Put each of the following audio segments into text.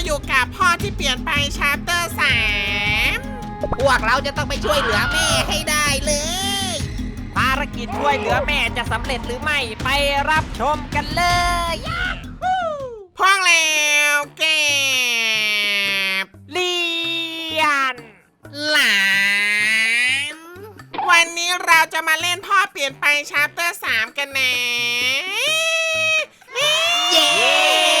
าอยู่กับพ่อที่เปลี่ยนไปชาร์เตอร์สามพวกเราจะต้องไปช่วยเหลือแม่ให้ได้เลย ภารกิจช่วยเหลือแม่จะสำเร็จหรือไม่ไปรับชมกันเลยพ่องแล้วแกบเลียน หลาน วันนี้เราจะมาเล่นพ่อเปลี่ยนไปชาร์เตอร์สามกันนะเย้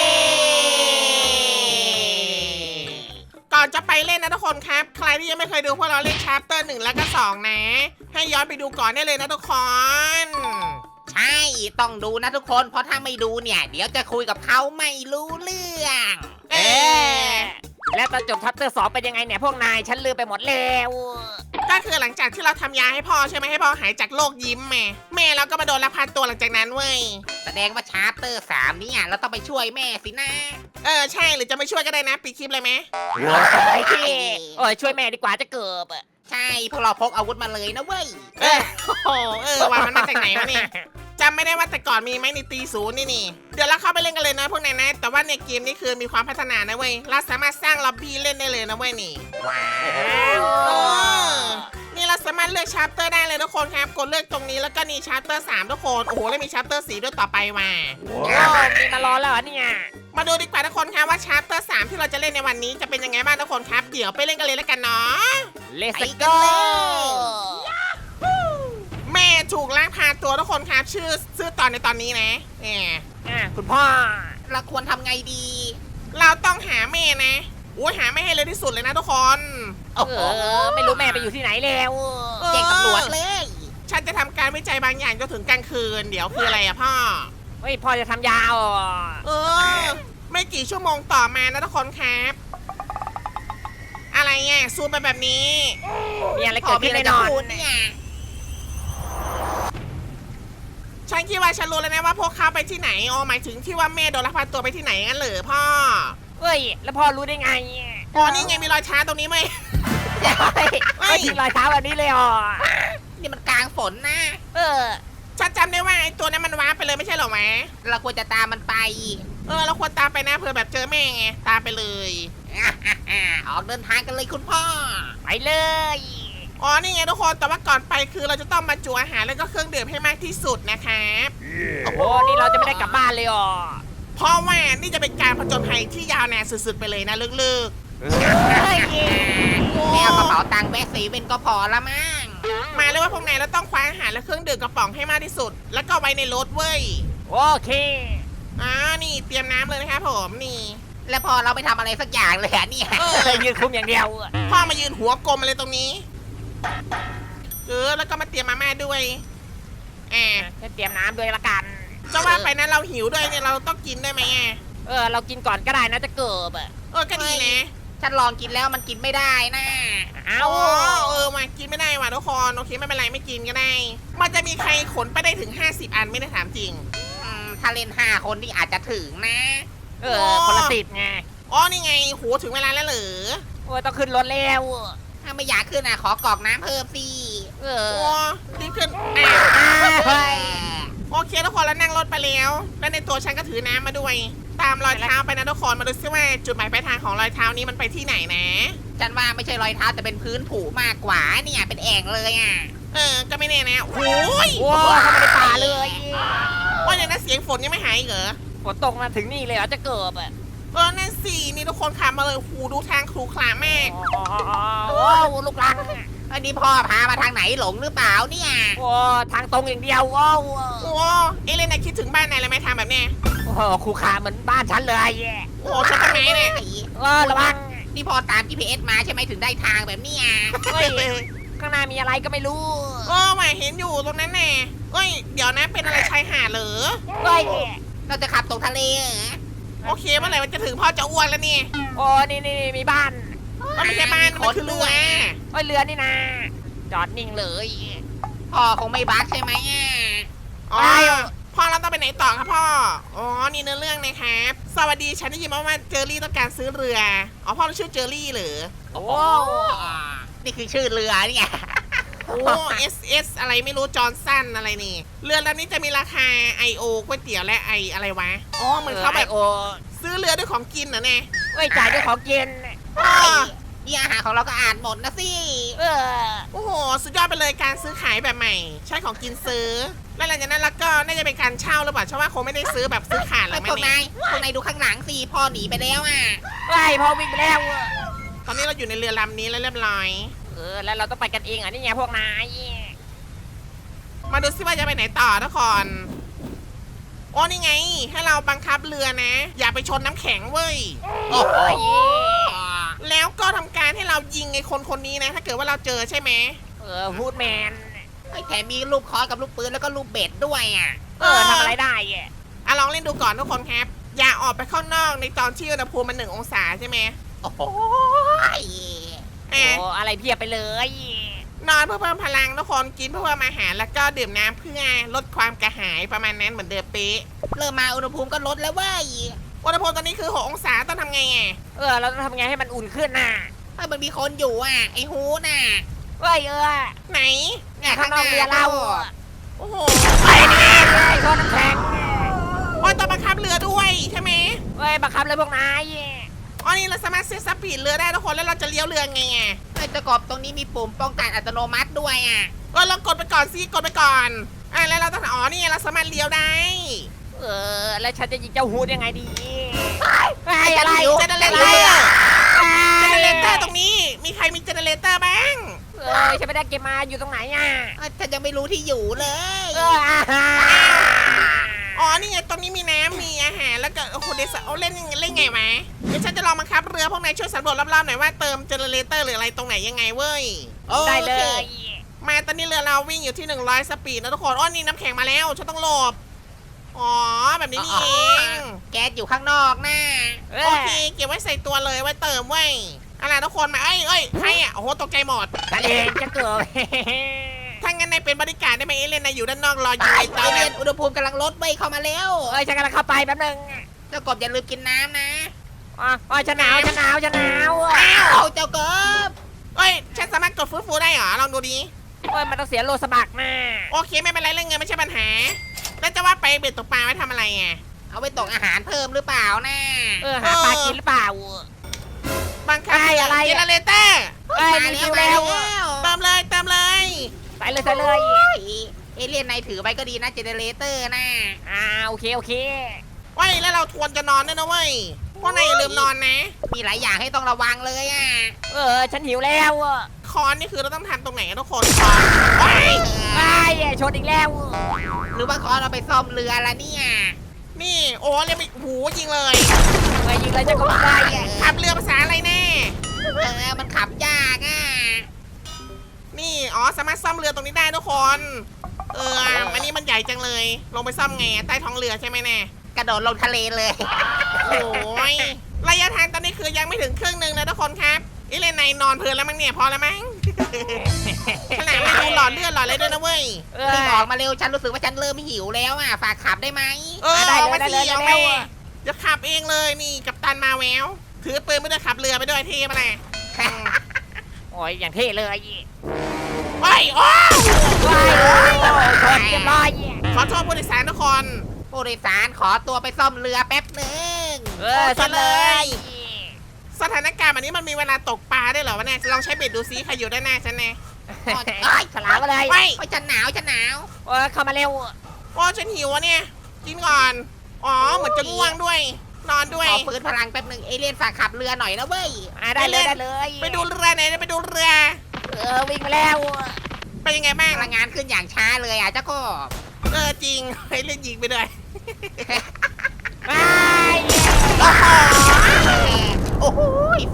จะไปเล่นนะทุกคนครับ ใครที่ยังไม่เคยดูพวกเราเล่นชาร์เตอร์หนึ่งแล้วก็สองนะ ให้ย้อนไปดูก่อนได้เลยนะทุกคน ใช่ ต้องดูนะทุกคน เพราะถ้าไม่ดูเนี่ย เดี๋ยวจะคุยกับเขาไม่รู้เรื่อง เอเอ๊อ แล้วตอนจบทัพเตอร์สองเป็นยังไงเนี่ยพวกนายฉันลืมไปหมดแล้วก็คือหลังจากที่เราทำยาให้พ่อใช่ไหมให้พ่อหายจากโรคยิ้มแม่แม่เราก็มาโดนลักพาตัวหลังจากนั้นเว้ยแสดงว่าชาร์เตอร์สามเนี่ยเราต้องไปช่วยแม่สินะเออใช่หรือจะไม่ช่วยก็ได้นะปิดคลิปเลยไหมไอ้ที่โอ้ยช่วยแม่ดีกว่าจะเกิบอะใช่พวกเราพกอาวุธมาเลยนะเว้ย เออโอ้โหเออว่ามันมาจากไหนวะเนี่ย จำไม่ได้ว่าแต่ก่อนมีไหมในตีศูนย์นี่นี่ เดี๋ยวเราเข้าไปเล่นกันเลยนะพวกนายนะ แต่ว่าในเกมนี้คือมีความพัฒนานะเว้ย เราสามารถสร้างล็อบบี้เล่นได้เลยนะเว้ยนี่ ว้าเอวอนี่เราสามารถเลือกชาร์เตอร์ได้เลยทุกคนครับ กดเลือกตรงนี้แล้วก็นี่ชาร์เตอร์สามทุกคน โอ้โห แล้วมีชาร์เตอร์สีด้วยต่อไปมา โอ้มีมารอแล้วเหรอเนี่ยมาดูดีกว่าทุกคนครับว่าชาร์เตอร์สามที่เราจะเล่นในวันนี้จะเป็นยังไงบ้างทุกคนครับ เดี๋ยวไปเล่นกันเลยแล้วกันเนาะเลสไปโกกันเลยแม่ถูกล้างพาตัวทุกคนครับ ชื่อชื่อตอนในตอนนี้นะแหมอะคุณพ่อเราควรทำไงดี เราต้องหาแม่นะโอ้ยหาแม่ให้เร็วที่สุดเลยนะทุกคนโอ้โหเออ ไม่รู้แม่ไปอยู่ที่ไหนแล้วแจ้งตำรวจเลย ฉันจะทำการวิจัยบางอย่างจนถึงกลางคืน เดี๋ยวคืออะไรอะพ่อ เฮ้ยพ่อจะทำยาวอะเออ ไม่กี่ชั่วโมงต่อมานะทุกคนครับ อะไรอะซูมไปแบบนี้มีอะไรพเกิอดมีขึ้นอะไรแน่จะนอน พูดเนี่ย ฉันคิดว่าฉันรู้แล้วนะว่าพวกเขาไปที่ไหนอ๋อหมายถึงที่ว่าแม่โดนลักพาตัวไปที่ไหนงั้นเหรอพ่อเฮ้ย แล้วพ่อรู้ได้ไงอ๋อนี่ไงมีรอยช้าตรงนี้ไหมเฮ้ยไม่ทิ้งรอยเท้าแบบนี้เลยอะนี่มันกลางฝนนะ เออ ฉันจำได้ว่าไอ้ตัวนั้นมันว้าร์ปไปเลยไม่ใช่เหรอแหมเราควรจะตามมันไป เออ เราควรตามไปนะเผื่อแบบเจอแม่ไง ตามไปเลย ออกเดินทางกันเลยคุณพ่อ ไปเลย อ๋อนี่ไงทุกคนแต่ว่าก่อนไปคือเราจะต้องมาจูอาหารแล้วก็เครื่องดื่มให้มากที่สุดนะครับโอ้โหนี่เราจะไม่ได้กลับบ้านเลยอะเพราะว่านี่จะเป็นการผจญภัยที่ยาวนานสุดๆไปเลยนะลึกเฮ้ยแมวกระเป๋าตังค์แวะเซเว่นก็พอละมั้งๆมาเลยว่าพวกนายเราต้องคว้าอาหารและเครื่องดื่มกระป๋องให้มากที่สุด แล้วก็ไว้ในรถเว้ยโอเคอ่านี่เตรียมน้ำเลยนะครับผมนี่ แล้วพอเราไปทำอะไรสักอย่างเลยอะเนี่ย เอเอออยืนคุมอย่างเดียวอะพ่อมายืนหัวกลมมาเลยตรงนี้ เออแล้วก็มาเตรียมมาม่าด้วยแอบฉันเตรียมน้ำด้วยละกัน จะว่าไปนะเราหิวด้วยเนี่ยเราต้องกินได้ไหมอะเออ เรากินก่อนก็ได้นะจะเกิบอะเออก็ดีนะฉันลองกินแล้วมันกินไม่ได้นะเอ้าโอ้เออมากินไม่ได้ว่ะทุกคนโอเคไม่เป็นไรไม่กินก็ได้ มันจะมีใครขนไปได้ถึง 50 อันไม่ได้ถามจริง อืมถ้าเล่นห้าคนนี่อาจจะถึงนะเออคนละสิบไงอ๋อนี่ไงโหถึงเวลาแล้วเหรอ โอ้ยต้องขึ้นรถแล้ว ถ้าไม่อยากขึ้นอะ ขอกรอกน้ำเพิ่มสิเอโอ้อรีบขึ้นอะเฮ้ยโอเคทุกคนแล้วนั่งรถไปแล้ว แล้วในตัวฉันก็ถือน้ำมาด้วย ตามรอยเท้าไปนะทุกคนมาดูซิว่าจุดหมายปลายทางของรอยเท้านี้มันไปที่ไหนนะ ฉันว่าไม่ใช่รอยเท้าแต่เป็นพื้นผูมากกว่าเนี่ยเป็นแอ่งเลยอะเออ ก็ไม่แน่นะโอ้ยโอ้เข้ามาในป่าเลยว่าอย่างนั้นเสียงฝนยังไม่หายอีกเหรอฝนตกมาถึงนี่เลยเหรอจะเกิบอะ เออนั่นสินี่ทุกคนขับมาเลยหูดูทางครูขลาแมากโอ้ลูกหลังอันนี้พ่อพามาทางไหนหลงหรือเปล่าเนี่ยโอ้ทางตรงอย่างเดียวว้โอ้เอเลนนะคิดถึงบ้านนายเลยไหมทำแบบเนี้ยโอ้ครูขาเหมือนบ้านฉันเลยโอ้ชนต้นไมเนี่ยเออระวังนี่พ่อตาม GPS มาใช่ไหมถึงได้ทางแบบเนี้ยเฮ้ยข้างหน้ามีอะไรก็ไม่รู้โอ้ไม่เห็นอยู่ตรงนั้นแน่เอ้ยเดี๋ยวนะเป็นอะไรชายหาดเหรอเฮ้ยเราจะขับตกทะเลเหรอ โอเคเมื่อไหร่มันจะถึงพ่อจะอ้วนแล้วนี่โอ้นี่นี่มีบ้านมันไม่ใช่บ้านมันคือเรือโอ้ยเรือนี่นะจอดนิ่งเลยพ่อคงไม่บักใช่ไหมอะอ๋อพ่อเราต้องไปไหนต่อครับพ่อ อ๋อ นี่เนื้อเรื่องนะครับ สวัสดี ฉันได้ยินมาว่าเจอรี่ต้องการซื้อเรือ อ๋อ พ่อเราชื่อเจอรี่เหรอโอ้ นี่คือชื่อเรือเนี่ย โอ้ SS อะไรไม่รู้จอร์นสันอะไรนี่ เรือลำนี้จะมีราคา I.O. ก๋วยเตี๋ยวและไออะไรวะ อ๋อเหมือนเขาแบบโอ้ซื้อเรือด้วยของกินเหรอเนี่ยเออ้ยจ่ายด้วยของกินอ้อนี่อาหารของเราก็อ่านหมดนะสิ เออ โอ้โห สุดยอดไปเลยการซื้อขายแบบใหม่ ใช้ของกินซื้อ แล้วหลังจากนั้นแล้วก็น่าจะเป็นการเช่าหรือเปล่าเพราะว่าคงไม่ได้ซื้อแบบซื้อขาดหรไอ้อกพแม่วกเนี่นายยพวกนายดูข้างหลังสิพ่อหนีไปแล้วอะไอ้ยพอวิ่งไปแล้ว ตอนนี้เราอยู่ในเรือลำนี้แล้วเรียบร้อยเออแล้วเราต้องไปกันเองอะนี่ไงพวกนายมาดูซิว่าจะไปไหนต่อทุกคนโอ้นี่ไง ให้เราบังคับเรือนะ อย่าไปชนน้ำแข็งเว้ย โอ้โหแล้วก็ทำการให้เรายิงไอ้คนคนนี้นะ ถ้าเกิดว่าเราเจอใช่ไหม เออฮูดแมนไอ้แถมมีลูกคอกับลูกปืนแล้วก็ลูกเบ็ดด้วยอะ เออทำอะไรได้อะอะลองเล่นดูก่อนทุกคนครับ อย่าออกไปข้างนอกในตอนที่อุณหภูมิมันหนึ่งองศาใช่ไหม โอ้โหอะ โอ้อะไรเพียบไปเลย นอนเพื่อเพิ่มพลังทุกคนกินเพื่อเพิ่มอาหารแล้วก็ดื่มน้ำเพื่อลดความกระหายประมาณนั้นเหมือนเดิมเป๊ะเริ่มมาอุณหภูมิก็ลดแล้วเว้ยอุณหภูมิตอนนี้คือ 6 องศาต้องทำไงอะเออเราต้องทำไงให้มันอุ่นขึ้นน่ะเฮ้ยมันมีคนอยู่อะ ไอ้ฮูน่ะเอ้ยเออไหนเนี่ยข้างนอกเรือเราโอ้โหไอ้นี่ไอ้คนน้ำแข็งโอ้ยต้องบังคับเรือด้วยใช่ไหมเอ้ยบังคับเลยพวกนาย อ๋อนี่เราสามารถเซตสปีดเรือได้ทุกคนแล้วเราจะเลี้ยวเรือไงอะไอ้เจะกบตรงนี้มีปุ่มป้องกันอัตโนมัติด้วยอะก็ลองกดไปก่อนสิกดไปก่อนอะแล้วเราต้องอ๋อนี่เราสามารถเลี้ยวได้ เออ แล้วฉันจะยิงเจ้าฮูดยังไงดีไอ้ยอะไรเจเนเรเตอร์เจเนเรเตอร์ตรงนี้ มีใครมีเจเนเรเตอร์บ้างเออฉันไม่ได้เก็บมาอยู่ตรงไหนอะเอ้ยฉันยังไม่รู้ที่อยู่เลยเอออ่าฮะอ๋อ นี่ไง ตรงนี้มีน้ำมีอาหาร แล้วก็โอ้โหเดซเอาเล่นเล่นไงวะ เดี๋ยวฉันจะลองบังคับเรือพวกนายช่วยสำรวจรอบๆหน่อยว่าเติมเจเนเรเตอร์หรืออะไรตรงไหนยังไงเว้ยโอคได้เลย มาตอนนี้เรือเราวิ่งอยู่ที่ 100 สปีดนะทุกคนอ๋อนี่น้ำแข็งมาแล้วฉันต้องหลบ อ๋อ แบบนี้นี่เองแก๊สอยู่ข้างนอกน่ะเอโออเคเก็บไว้ใส่ตัวเลยไว้เติมไว้ยเอาล่ะไรทุกคนมาเอ้ยเอ้ยใครอะโอ้โหตกใจหมดฉันเองจะเกิด ถ้างั้นนายเป็นบริการดได้ไหมเอเลนนายอยู่ด้านนอกรออยู่ไอ้ไอ้ไอเติมเรียนอุณหภูมิกำลังลดเว้ยเข้ามาแล้ว เอ้ยฉันกำลังเข้าไปแป๊บนึงเจ้ากบอย่าลืมกินน้ำนะ อ๋ออ๋อฉันหนาวฉันหนาวฉันหนาวเอาเจ้ากบเอ้ยฉันสามารถกดฟื้นฟูได้เหรอลองดูดิเอ้ยมันต้องเสียโลสบักนะโอเคไม่เป็นไรเรื่องเงินไม่ใช่ปัญหา แล้วจะว่าไปเบ็ดตกปลาไว้ทำอะไรอะ เอาไปตกอาหารเพิ่มหรือเปล่านะเออหาปลากินหรือเปล่า บังคับไอ้อะไรเจอะเนเรเตอร์ เอ้ยมามีแล้คิววมาแล้ว แล้วเติมเลยเติมเลย ใส่เลยใส่เลยโอ้ยเอเลียนนายถือไปก็ดีนะเจเนเรเตอร์นะอ่าโอเคโอเคว้ยแล้วเราทวนจะนอนด้วยนะเว้ยพวกนายอย่าลืมนอนนะ มีหลายอย่างให้ต้องระวังเลยอะเออ ฉันหิวแล้วอะคอนนี่คือเราต้องทำตรงไหนอะทุกคนคอนเฮ้ยไอ้ชนอีกแล้วหรือว่าคอนเอาไปซ่อมเรือละเนี่ยนี่โอ้เรียกไปหูยิงเลยเอ้ยยิงเลยจะก็ไม่ได้อะขับเรือภาษาอะไรแน่เออมันขับยากอะนี่ อ๋อสามารถซ่อมเรือตรงนี้ได้ทุกคน เอออันนี้มันใหญ่จังเลย ลงไปซ่อมไงใต้ท้องเรือใช่ไหมแน่กระโดดลงทะเลเลย โอ้ยระยะทางตอนนี้คือยังไม่ถึงครึ่งหนึ่งนะทุกคนครับอีเลนในนอนเพลินแล้วมั้งเนี่ยพอแล้วมั้งขนาดไม่ดูหลอดเลือดหลอดอะไรด้วยนะเว้ยเอรีบอออกมาเร็วฉันรู้สึกว่าฉันเริ่มหิวแล้วอะฝากขับได้ไหมเออได้เลยอามาได้เลยสิเอาได้แม่เลยจะขับเองเลยนี่กับตันมาแววถือปืนไม่ได้วยขับเรือไปด้วยเท่ปะเนี่ยโอ้ยอย่างเท่เลย โอ้ยโอ้ว้ายโอ้ยชนเรียบร้อยขอโทษผู้โดยสารทุกคนผู้โดยสารขอตัวไปซ่อมเรือแป๊บหนึ่งเออชนเลย สถานการณ์แบบนี้มันมีเวลาตกปลาได้วยเหรอวะเนี่ยลองใช้เบ็ดดูซิใครอยู่ด้านหน้าฉันแน่เอ้ยฉลามมาเลยไปโอ้ยฉันหนาวฉันหนาวโอ้ยเข้ามาเร็ว โอ้ฉันหิวอะเนี่ยกินก่อน อ๋อเหมือนจะง่วงด้วย นอนด้วย ขอฟื้นพลังแป๊บหนึ่งเอเลียนฝากขับเรือหน่อยนะเว้ยอ่าได้เลย ได้เลยไปดูเรือไหนอยไปดูเรือ เออวิ่งมาแล้วเป็นยังไงบ้างพลังงานขึ้นอย่างช้าเลยอะเจ้าก็เออจริงเฮ้ยเล่นยิงไปด้วยว้ายโอ้โหโอ้โห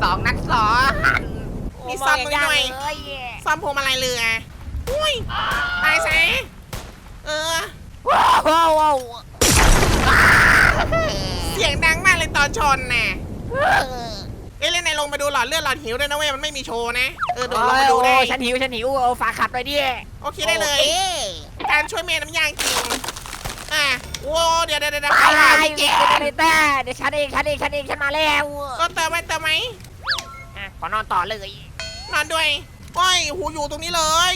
สองนัดซ้อนมีซ่อมโยด้วยเลยซ่อมพวงมาลัยเรืออุ้ยตายซะเออว้าวว้าวว้าว เสียงดังมากเลยตอนชนน่ะเออเอ้ยเล่นในลงมาดูหลอดเลือดหลอดหิวด้วยนะเว้ยมันไม่มีโชว์นะเออดูโอ้ลงยมาดูได้โอ้ยฉันหิวฉันหิวเอาฝากขับเลยดิโอเคได้เลยโอคการช่วยเมย์น้ำยางจริงอะโว้เดี๋ยวเดี๋ยวเดี๋ยวไปไปไปไปเจเนเตอร์เดี๋ยวฉันเองฉันเองฉันเองฉันมาแล้วก็เติมไว้เติมไหมอะขอนอนต่อเลยนอนด้วยโอ้ยหูอยู่ตรงนี้เลย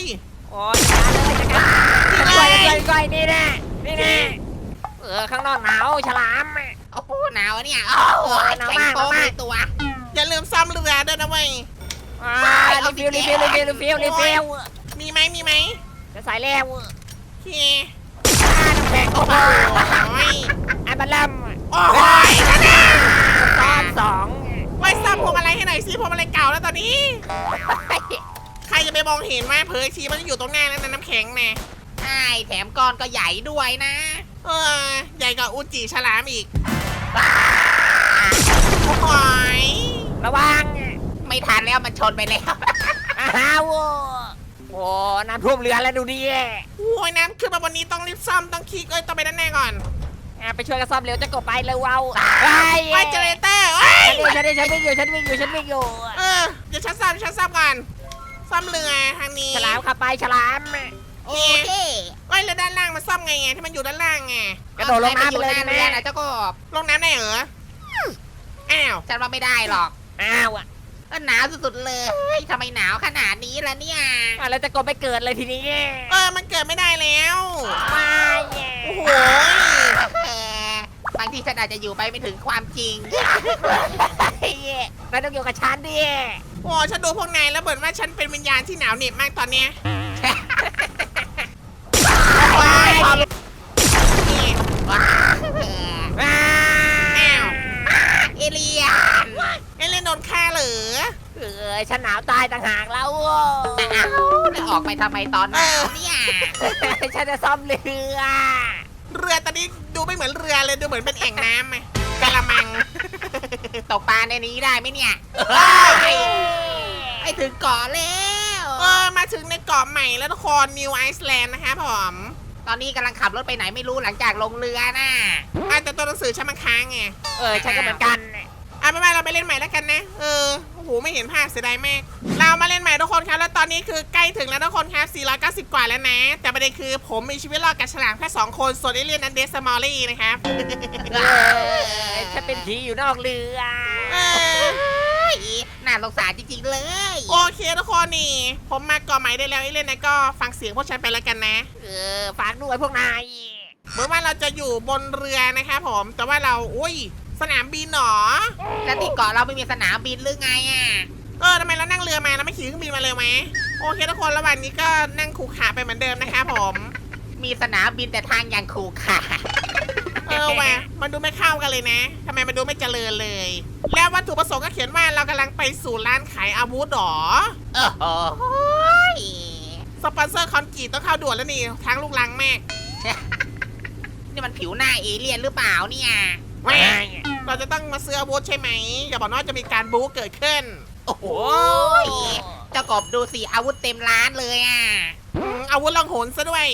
โอ้ยจัดการเลยจัดการจัดการจัดการนี่แน่นี่แน่เออข้างนอกหนาวฉลามโอ้โหหนาวอะเนี่ยโอ้โหหนาวแข็งมากโป๊กหนาวมากในตัว อย่าลืมซ่อมเรือด้วยนะเว้ย อ่ารีฟิลรีฟิลรีฟิลรีฟิลรีฟิลมีไหมมีไหมจะใส่แล้วโอเคน้ำแข็งโอ้โหโอ้ยอันบัลลัมโอ้ยตอนสองไว้ซ่อมพวงมาลัยให้หน่อยสิพวงมาลัยเก่าแล้วตอนนี้ ใครจะไปมองเห็นว่าเผยชีมันอยู่ตรงหน้านั่นนะน้ำแข็งแน่ใช่แถมก้อนก็ใหญ่ด้วยนะ เออ ใหญ่กว่าอุจิฉลามอีก โอ้ยระวังไม่ทันแล้วมันชนไปแล้วอ้าวโอ้น้ำท่วมเรือแล้วดูดิโอ้ยน้ำขึ้นมาบนนี้ต้องรีบซ่อมต้องคลิกเอ้ยต้องไปด้านหน้าก่อนอะไปช่วยกันซ่อมเร็วจะกบไปเลยว้าวไว้เจเนเรเตอร์เอ้ยฉันนี่ฉันนี่ฉันวิ่งอยู่ฉันวิ่งอยู่ฉันวิ่งอยู่เออเดี๋ยวฉันซ่อมฉันซ่อมก่อนซ่อมเรือทางนี้ฉลามขับไปฉลาม โอเคเอ้ยแล้วด้านล่างมันซ่อมไงไงที่มันอยู่ด้านล่างไงกระโดดลงน้ำไปเลยอานะใครมาอเรือนะเจ้ากบลงน้ำได้เหรออ้าวฉันว่าไม่ได้หรอกอ้าวอะก็หนาวสุดๆเลยทำไมหนาวขนาดนี้ล่ะเนี่ยแล้วจะกบไปเกิดเลยทีนี้เออมันเกิดไม่ได้แล้วไม่โอ้โหเออบางทีฉันอาจจะอยู่ไปไม่ถึงความจริงนายต้องอยู่กับฉันดิโอ้ฉันดูพวกนายแล้วเหมือนว่าฉันเป็นวิญญาณที่หนาวเหน็บมากตอนเนี้ย นี่อ้าอ้าวเอเลียนเอเลนโดนฆ่าเหรอเออฉันหนาวตายต่างหากแล้วอ้าวแล้วออกไปทำไมตอนหนาวเนี่ยฉันจะซ่อมเรือ เรือตอนนี้ดูไม่เหมือนเรือเลยดูเหมือนเป็นแอ่งน้ำไหมกะละมัง ตกปลาในนี้ได้ไหมเนี่ยไปถึงเกาะแล้ว เออมาถึงในเกาะใหม่แล้วทุกคนนิวไอซ์แลนด์นะคะผม อนนี้กำลังขับรถไปไหนไม่รู้หลังจากลงเรือน่ะอาจจะตัวหนังสือฉันมันค้างไงเออฉันก็เหมือนกัน อะไม่เป็นไรเราไปเล่นใหม่แล้วกันนะ เออโอ้โหไม่เห็นภาพเสียดายมากเรามาเล่นใหม่ทุกคนครับ แล้วตอนนี้คือใกล้ถึงแล้วทุกคนครับ 490 กว่าแล้วนะ แต่ประเด็นคือผมมีชีวิตรอดกับฉลามแค่2คนส่วนเอเลียนนันเดสมอลลี่นะครับ เออฉันเป็นผีอยู่นอกเรือ เออเฮ้ ยน่าสงสารจริงๆเลย โอเคทุกคนนี่ ผมมาเก่อใหม่ได้แล้วเอเลียนนะก็ฟังเสียงพวกฉันไปแล้วกันนะ เออฝากด้วยพวกนาย เหมือนว่าเราจะอยู่บนเรือนะครับผม แต่ว่าเรา อุ้ย สนามบินเหรอแล้วที่เกาะเราไม่มีสนามบินหรือไงอะ เออทำไมเรานั่งเรือมาเราไม่ขี่เครื่องบินมาเลยไหมโอเคทุกคนระหว่างนี้ก็นั่งขู่ขาไปเหมือนเดิมนะครับผม มีสนามบินแต่ทางอย่างขรุขระ เออว่ะมันดูไม่เข้ากันเลยนะทำไมมันดูไม่เจริญเลย แล้ววัตถุประสงค์ก็เขียนว่าเรากำลังไปสู่ร้านขายอาวุธหรอโอ้โหสปอนเซอร์คอนกรีตต้องเข้าด่วนแล้วนี่ทางลูกลังแม่นี่มันผิวหน้าเอเลี่ยนหรือเปล่าเนี่ยแม่เราจะต้องมาซื้ออาวุธใช่ไหมอย่าบอกนะว่าจะมีการบู๊เกิดขึ้น โอ้โหเจ้ากบดูสิอาวุธเต็มร้านเลยอะ อืมอาวุธลังหนซะด้วย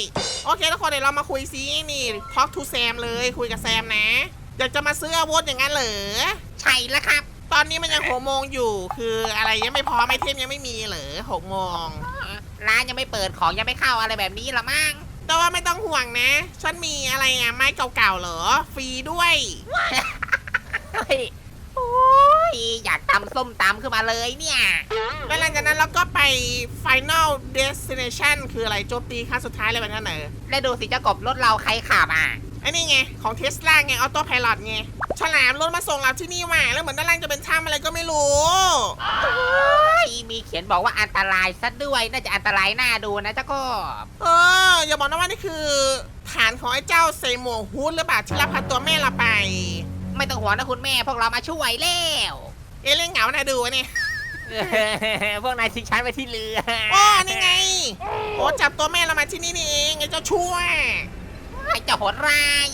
โอเคทุกคนเดี๋ยวเรามาคุยซินี่ talk to Sam เลยคุยกับแซมนะ อยากจะมาซื้ออาวุธอย่างนั้นเหรอ ใช่แล้วครับ ตอนนี้มันยังหกโมงอยู่ คืออะไรยังไม่พร้อมไอเทมยังไม่มีเหรอหกโมง ร้านยังไม่เปิดของยังไม่เข้าอะไรแบบนี้ละมั้งแต่ว่าไม่ต้องห่วงนะ ฉันมีอะไรอะไม้เก่าๆเหรอ ฟรีด้วย เฮ้ยโอ้ ยอยากตำส้มตำขึ้นมาเลยเนี่ย แล้วหลังจากนั้นเราก็ไป Final Destination คืออะไรโจมตีครั้งสุดท้ายเลยแบบนั้นเหรอแล้วดูสิเจ้ากบรถเราใครขับอะไอ้นี่ไง ของเทสลาไง ออโต้พายロไง ฉลามรถมาส่งเราที่นี่ว่ะแล้วเหมือนด้านล่างจะเป็นถ้ำอะไรก็ไม่รู้มีเขียนบอกว่าอันตรายซะด้วย น่าจะอันตรายน่าดูนะเจ้ากบ เออ อย่าบอกนะว่านี่คือ ฐานของไอ้เจ้าเซโมวฮูดหรือเปล่าที่รับพาตัวแม่เราไป ไม่ต้องห่วงนะคุณแม่ พวกเรามาช่วยแล้ว เอะเล่นเหงานะดูวะเนี่ยพวกนายทิ้งฉันไว้ที่เรืออ๋อนี่ไง โอ้จับตัวแม่เรามาที่นี่นี่เองไอ้เจ้าชั่วไอ้เจ้าโหดร้าย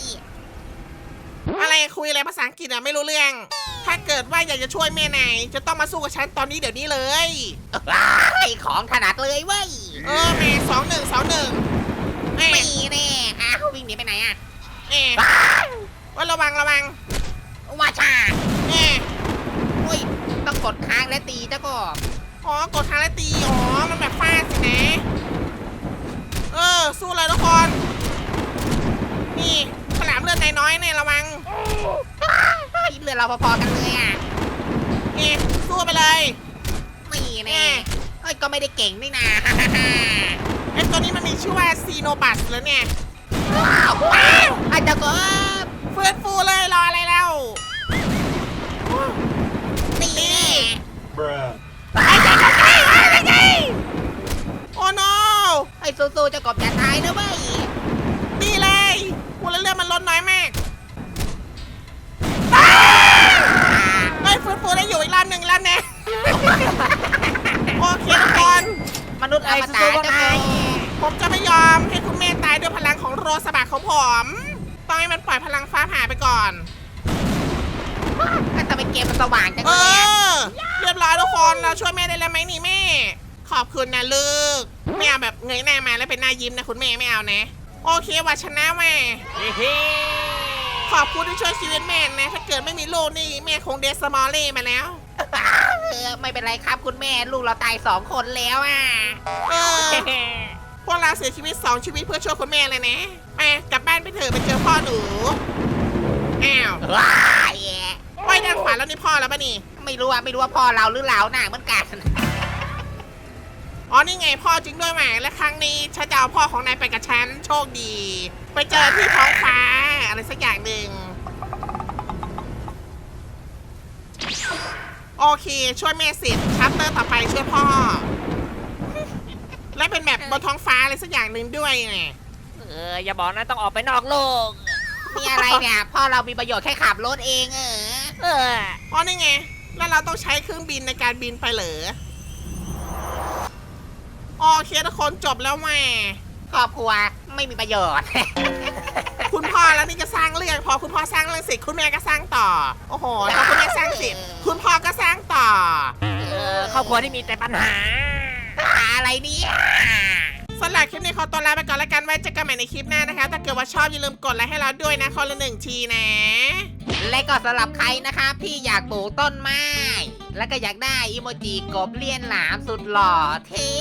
อะไรคุยอะไรภาษาอังกฤษอะไม่รู้เรื่อง ถ้าเกิดว่าอยากจะช่วยแม่นายจะต้องมาสู้กับฉันตอนนี้เดี๋ยวนี้เลย ไอ้ของถนัดเลยเว้ยเออแม่สองหนึ่งสองหนึ่งแม่ไม่แน่อ้าววิ่งหนีไปไหนอะ แม่ว่าระวังระวัง ว่าชาแม่อุ้ยต้องกดค้างและตีเจ้ากบอ๋อกดทางแล้วตีอ๋อมันแบบฟาดสินะเออสู้เลยทุกคน นี่ฉลามเลือดนายน้อยเนี่ยระวังเฮ้ยเรือดเราพอๆกันเลยอะนี่สู้ไปเลยไม่แน่เอ้ยก็ไม่ได้เก่งนี่นาไอ้ตัวนี้มันมีชื่อว่าซีโนบัสแล้วเนี่ยว้าวว้าวไอ้เจ้ากบเฟื่อนฟูเลยรออะไรล้ว ไอ้เจ้ากบตายตายใจโอ้โนไอ้ซูซูจะกบจะตายนะเว้ยดีเลยกูเลือดมันลดน้อยมากไอ้ฟื้นฟูได้อยู่อีกลำหนึ่งลำเนี่ยโอเคทุกคนมนุษย์อมตะจะไงผมจะไม่ยอมให้คุณแม่ตายด้วยพลังของโรสบักของผม ต้องให้มันปล่อยพลังฟ้าผ่าไปก่อน ทำไมเกมมันสว่างจังเอเลยอะอ เรียบร้อยทุกคนเราช่วยแม่ได้แล้วไหมนี่แม่ ขอบคุณนะลูกไม่เอาแบบเงยหน้ามาแล้วเป็นหน้ายิ้มนะคุณแม่ไม่เอานะ โอเคว่าชนะแม่เฮ้ขอบคุณที่ช่วยชีวิตแม่นะ ถ้าเกิดไม่มีลูกนี่แม่คงเดสมอลเล่มาแล้ว เออไม่เป็นไรครับคุณแม่ลูกเราตายสองคนแล้วอะเออ พวกเราเสียชีวิต2ชีวิตเพื่อช่วยคุณแม่เลยนะไปกลับบ้านไปเถอะไปเจอพ่อหนู อ้าว ว้าย ไว้ด้านขวาแล้วนี่พ่อแล้วปะนี่ไม่รู้ว่าไม่รู้ว่าพ่อเราหรือเราหน้าเหมือนกันอ๋อนี่ไงพ่อจริงด้วยแหมและครั้งนี้ฉันจะเอาพ่อของนายไปกับฉันโชคดี ไปเจอที่ท้องฟ้าอะไรสักอย่างหนึ่งโอเค ช่วยแม่เสร็จชัปเตอร์ต่อไปช่วยพ่อ และเป็นแบบบนท้องฟ้าอะไรสักอย่างหนึ่งด้วยไงเอออย่าบอกนะต้องออกไปนอกโลก มีอะไรเนี่ยพ่อเรามีประโยชน์แค่ขับรถเองเออ เอออ๋อ นี่ไง แล้วเราต้องใช้เครื่องบินในการบินไปเหรอโอเคทุกคนจบแล้วแม่ครอบครัวไม่มีประโยชน์ คุณพ่อแล้วนี่ก็สร้างเรื่องพอคุณพ่อสร้างเรื่องเสร็จคุณแม่ก็สร้างต่อ โอ้โหพอคุณแม่สร้างเสร็จคุณพ่อก็สร้างต่อ เออครอบครัวที่มีแต่ปัญหาอะไรเนี่ย สำหรับคลิปนี้ขอตัวลาไปก่อนแล้วกันไว้เจอกันใหม่ในคลิปหน้านะคะ ถ้าเกิดว่าชอบอย่าลืมกดไลค์ให้เราด้วยนะคนละหนึ่งทีนะ และก็สำหรับใครนะครับที่อยากปลูกต้นไม้ แล้วก็อยากได้อีโมจิกบเลียนหลามสุดหล่อเท่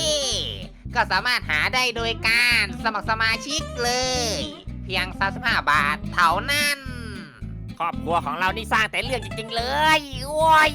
ก็สามารถหาได้โดยการสมัครสมาชิกเลย เพียง 35 บาทเท่านั้น ครอบครัวของเรานี่สร้างแต่เรื่องจริงๆเลยโว้ย